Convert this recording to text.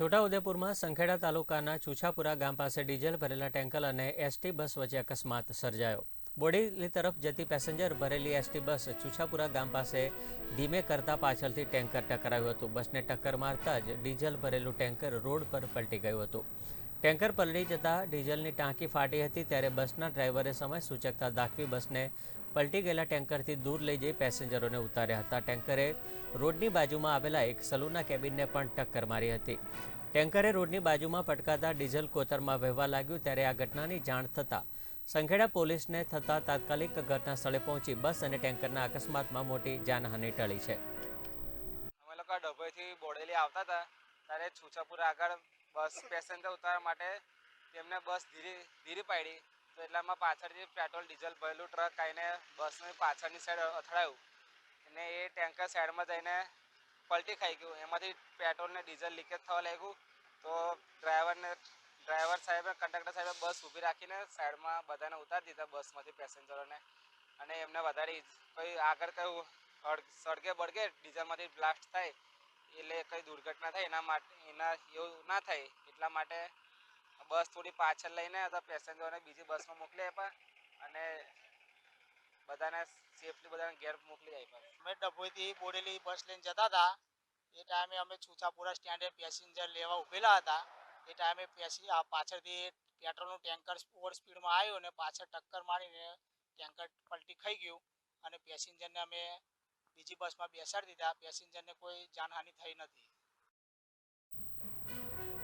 છોટાઉદેપુરમાં સંખેડા તાલુકાના ચુછાપુરા ગામ પાસે ડીઝલ ભરેલા ટેન્કર અને એસટી બસ વચ્ચે અકસ્માત સર્જાયો. બોડેલી તરફ જતી પેસેન્જર ભરેલી એસટી બસ ચુછાપુરા ગામ પાસે ધીમે કરતા પાછળથી ટેન્કર ટકરાયું હતું. બસને ટક્કર મારતા જ ડીઝલ ભરેલું ટેન્કર રોડ પર પલટી ગયું હતું. ટેન્કર પલળી જતા ડીઝલની ટાંકી ફાટી હતી ત્યારે બસના ડ્રાઈવરે સમય સૂચકતા દાખવી બસને પલટી ગયેલા ટેન્કરથી દૂર લઈ જઈ પેસેન્જરોને ઉતાર્યા હતા. ટેન્કરે રોડની બાજુમાં આવેલા એક સલૂનના કેબિનને પણ ટક્કર મારી હતી. ટેન્કરે રોડની બાજુમાં પટકાતા ડીઝલ કોતરમાં વહેવા લાગ્યું ત્યારે આ ઘટનાની જાણ થતાં સંખેડા પોલીસને થતાં તાત્કાલિક ઘટના સ્થળે પહોંચી બસ અને ટેન્કરના અકસ્માતમાં મોટી જાનહાનિ ટળી છે. અમે લોકો ડભોઈથી બોડેલી આવતા હતા. ત્યારે છુછાપુર આગળ બસ પેસેન્જર ઉતારવા માટે તેમને બસ ધીરી ધીરી પાડી. તો એટલામાં પાછળથી પેટ્રોલ, ડીઝલ ભરેલું ટ્રક આવીને બસની પાછળની સાઈડ અથડાયું. અને એ ટેન્કર સાઈડમાં જઈને પલટી ખાઈ ગયું. એમાંથી પેટ્રોલ ને ડીઝલ લીકેજ થવા લાગ્યું. તો ડ્રાઈવરને ડ્રાઈવર સાહેબે કંડક્ટર સાહેબે બસ ઊભી રાખીને સાઈડમાં બધાને ઉતારી દીધા બસમાંથી પેસેન્જરોને અને એમને વધારે કંઈ આગળ કયું સળગે બળગે ડીઝલમાંથી બ્લાસ્ટ થાય. એટલે કંઈ દુર્ઘટના થાય એના માટે, એના એવું ના થાય, એટલા માટે બસ થોડી પાછળ લઈને અથવા પેસેન્જરોને બીજી બસમાં મોકલી આપ્યા અને બધાને સેફલી બધાને ઘેર મોકલી આપ્યા. અમે ડભોઈથી બોડેલી બસ લઈને જતા હતા. એ ટાઈમે અમે છૂછાપુરા સ્ટેન્ડે પેસેન્જર લેવા ઊભેલા હતા. એ ટાઈમે પેસી પાછળથી પેટ્રોલનું ટેન્કર ઓવર સ્પીડમાં આવ્યું અને પાછળ ટક્કર મારીને ટેન્કર પલટી ખાઈ ગયું અને પેસેન્જરને અમે બીજી બસમાં બેસાડી દીધા. પેસેન્જરને કોઈ જાનહાનિ થઈ નથી.